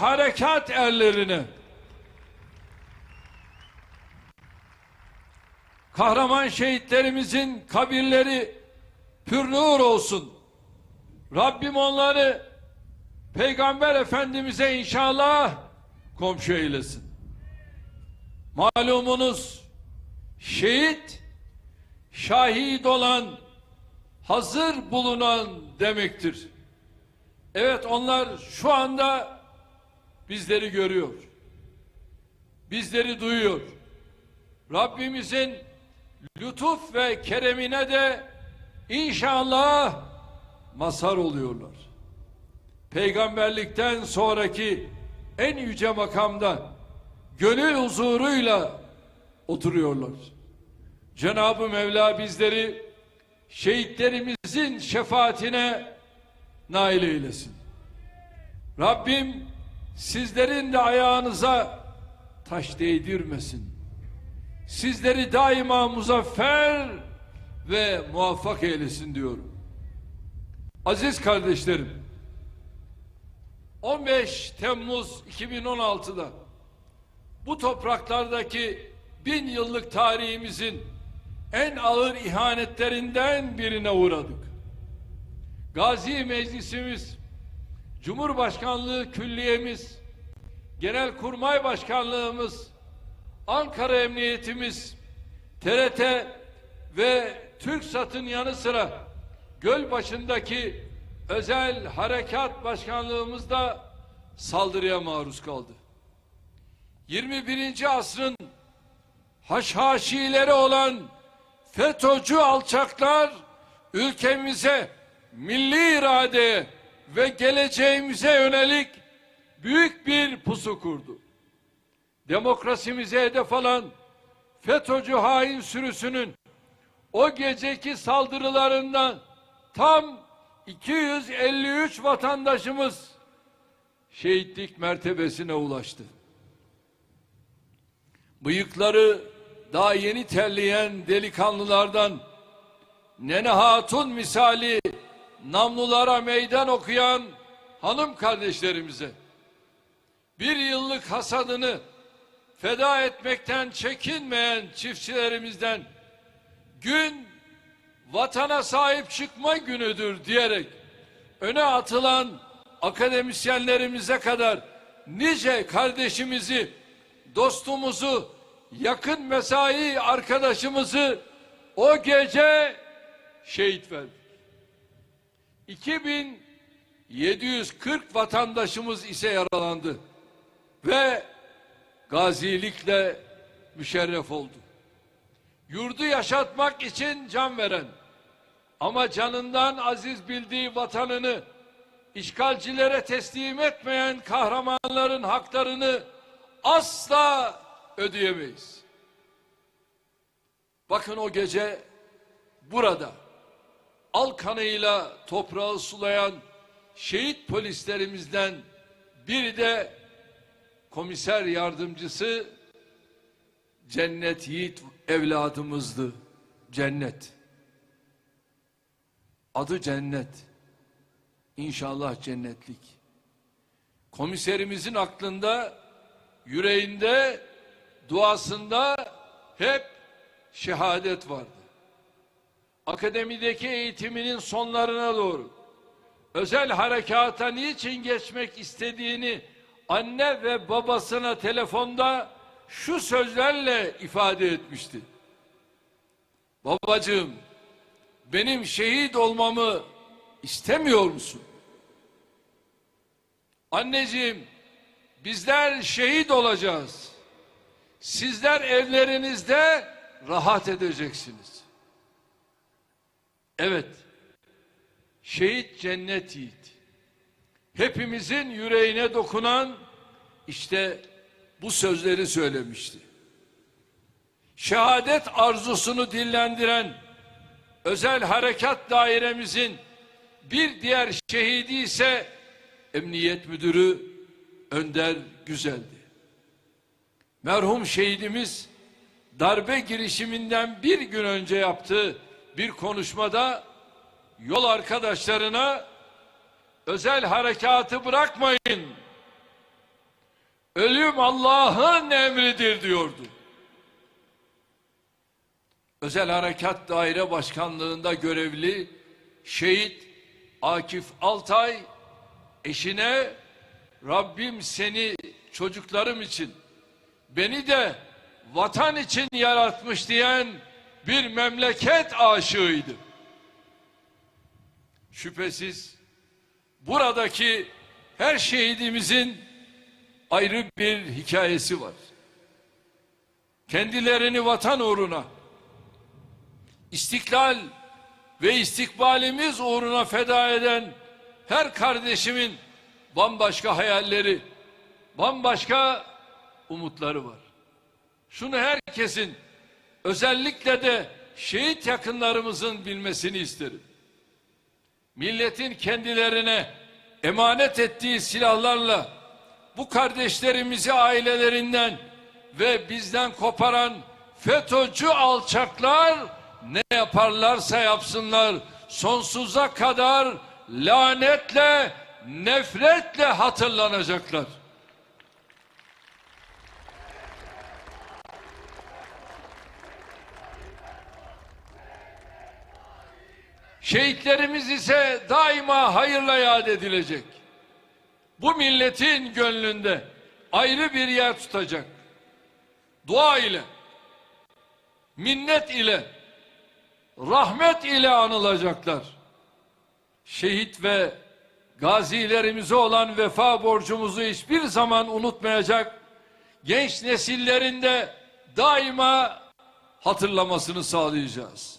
harekat erlerine, kahraman şehitlerimizin kabirleri pürnur olsun. Rabbim onları Peygamber Efendimiz'e inşallah komşu eylesin. Malumunuz şehit şahit olan hazır bulunan demektir. Evet onlar şu anda bizleri görüyor. Bizleri duyuyor. Rabbimizin lütuf ve keremine de inşallah mazhar oluyorlar. Peygamberlikten sonraki en yüce makamda gönül huzuruyla oturuyorlar. Cenab-ı Mevla bizleri şehitlerimizin şefaatine nail eylesin. Rabbim sizlerin de ayağınıza taş değdirmesin. Sizleri daima muzaffer ve muvaffak eylesin diyorum. Aziz kardeşlerim, 15 Temmuz 2016'da bu topraklardaki bin yıllık tarihimizin en ağır ihanetlerinden birine uğradık. Gazi Meclisimiz, Cumhurbaşkanlığı Külliyemiz, Genelkurmay Başkanlığımız, Ankara Emniyetimiz, TRT ve TürkSat'ın yanı sıra Gölbaşı'ndaki özel harekat başkanlığımız da saldırıya maruz kaldı. 21. asrın haşhaşileri olan FETÖ'cü alçaklar ülkemize, milli iradeye ve geleceğimize yönelik büyük bir pusu kurdu. Demokrasimize hedef alan FETÖ'cü hain sürüsünün o geceki saldırılarından tam 253 vatandaşımız şehitlik mertebesine ulaştı. Bıyıkları daha yeni terleyen delikanlılardan Nene Hatun misali namlulara meydan okuyan hanım kardeşlerimize bir yıllık hasadını feda etmekten çekinmeyen çiftçilerimizden gün vatana sahip çıkma günüdür diyerek öne atılan akademisyenlerimize kadar nice kardeşimizi, dostumuzu, yakın mesai arkadaşımızı o gece şehit verdik. 2740 vatandaşımız ise yaralandı ve gazilikle müşerref oldu. Yurdu yaşatmak için can veren ama canından aziz bildiği vatanını işgalcilere teslim etmeyen kahramanların haklarını asla ödeyemeyiz. Bakın o gece burada al kanıyla toprağı sulayan şehit polislerimizden biri de komiser yardımcısı Cennet Yiğit evladımızdı. Cennet. Adı Cennet. İnşallah cennetlik. Komiserimizin aklında, yüreğinde, duasında hep şehadet vardı. Akademideki eğitiminin sonlarına doğru özel harekata niçin geçmek istediğini anne ve babasına telefonda şu sözlerle ifade etmişti. Babacığım benim şehit olmamı istemiyor musun? Anneciğim bizler şehit olacağız. Sizler evlerinizde rahat edeceksiniz. Evet. Şehit cennet yiğit. Hepimizin yüreğine dokunan işte bu sözleri söylemişti. Şehadet arzusunu dillendiren özel harekat dairemizin bir diğer şehidi ise Emniyet Müdürü Önder Güzel'di. Merhum şehidimiz darbe girişiminden bir gün önce yaptığı bir konuşmada yol arkadaşlarına özel harekatı bırakmayın. Ölüm Allah'ın emridir diyordu. Özel Harekat Daire Başkanlığında görevli şehit Akif Altay eşine Rabbim seni çocuklarım için beni de vatan için yaratmış diyen bir memleket aşığıydı. Şüphesiz buradaki her şehidimizin ayrı bir hikayesi var. Kendilerini vatan uğruna, istiklal ve istikbalimiz uğruna feda eden her kardeşimin bambaşka hayalleri, bambaşka umutları var. Şunu herkesin özellikle de şehit yakınlarımızın bilmesini isterim. Milletin kendilerine emanet ettiği silahlarla bu kardeşlerimizi ailelerinden ve bizden koparan FETÖ'cü alçaklar ne yaparlarsa yapsınlar sonsuza kadar lanetle, nefretle hatırlanacaklar. Şehitlerimiz ise daima hayırla yad edilecek. Bu milletin gönlünde ayrı bir yer tutacak. Dua ile, minnet ile, rahmet ile anılacaklar. Şehit ve gazilerimize olan vefa borcumuzu hiçbir zaman unutmayacak, genç nesillerinde daima hatırlamasını sağlayacağız.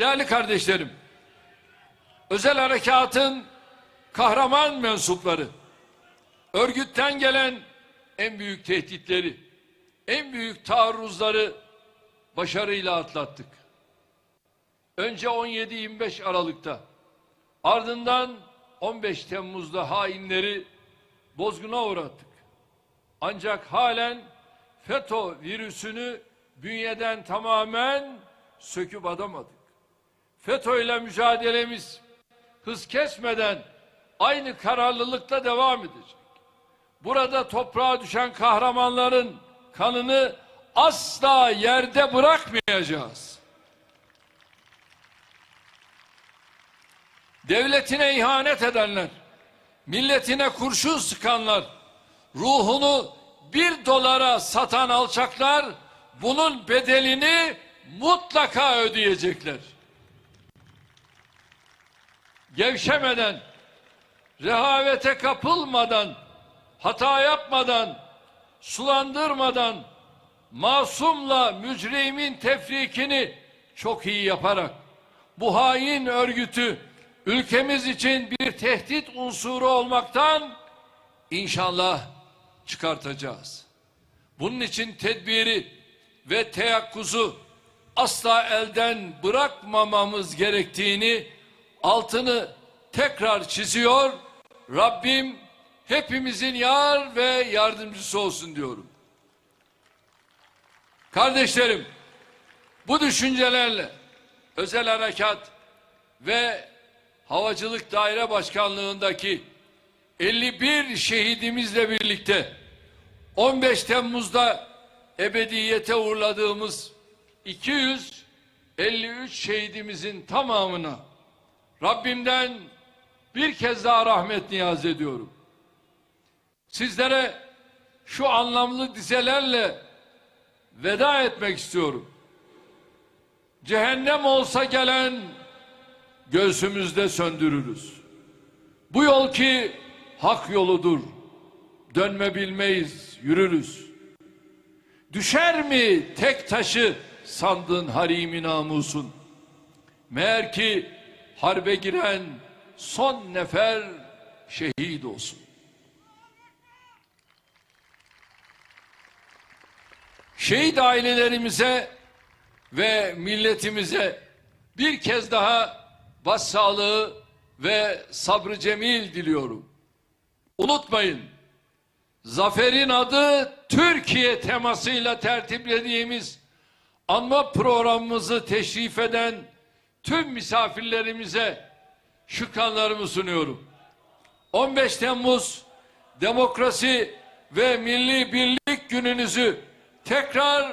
Değerli kardeşlerim, özel harekatın kahraman mensupları, örgütten gelen en büyük tehditleri, en büyük taarruzları başarıyla atlattık. Önce 17-25 Aralık'ta, ardından 15 Temmuz'da hainleri bozguna uğrattık. Ancak halen FETÖ virüsünü bünyeden tamamen söküp adamadık. FETÖ ile mücadelemiz hız kesmeden aynı kararlılıkla devam edecek. Burada toprağa düşen kahramanların kanını asla yerde bırakmayacağız. Devletine ihanet edenler, milletine kurşun sıkanlar, ruhunu bir dolara satan alçaklar bunun bedelini mutlaka ödeyecekler gevşemeden, rehavete kapılmadan, hata yapmadan, sulandırmadan, masumla mücrimin tefrikini çok iyi yaparak bu hain örgütü ülkemiz için bir tehdit unsuru olmaktan inşallah çıkartacağız. Bunun için tedbiri ve teyakkuzu asla elden bırakmamamız gerektiğini altını tekrar çiziyor. Rabbim hepimizin yar ve yardımcısı olsun diyorum. Kardeşlerim, bu düşüncelerle özel harekat ve havacılık daire başkanlığındaki 51 şehidimizle birlikte 15 Temmuz'da ebediyete uğurladığımız 253 şehidimizin tamamına Rabbimden bir kez daha rahmet niyaz ediyorum. Sizlere şu anlamlı dizelerle veda etmek istiyorum. Cehennem olsa gelen göğsümüzde söndürürüz. Bu yol ki hak yoludur. Dönme bilmeyiz, yürürüz. Düşer mi tek taşı sandığın harimi namusun? Meğer ki harbe giren son nefer şehit olsun. Şehit ailelerimize ve milletimize bir kez daha başsağlığı ve sabrı cemil diliyorum. Unutmayın, zaferin adı Türkiye temasıyla tertiplediğimiz anma programımızı teşrif eden tüm misafirlerimize şükranlarımı sunuyorum. 15 Temmuz Demokrasi ve Milli Birlik Gününüzü tekrar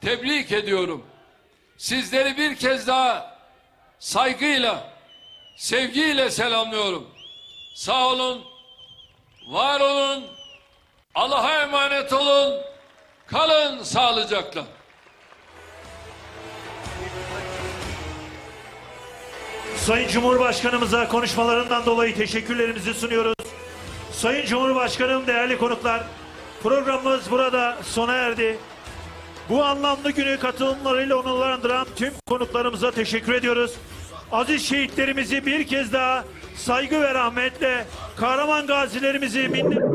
tebrik ediyorum. Sizleri bir kez daha saygıyla, sevgiyle selamlıyorum. Sağ olun, var olun, Allah'a emanet olun, kalın sağlıcakla. Sayın Cumhurbaşkanımıza konuşmalarından dolayı teşekkürlerimizi sunuyoruz. Sayın Cumhurbaşkanım, değerli konuklar, programımız burada sona erdi. Bu anlamlı günü katılımlarıyla onurlandıran tüm konuklarımıza teşekkür ediyoruz. Aziz şehitlerimizi bir kez daha saygı ve rahmetle, kahraman gazilerimizi minnet...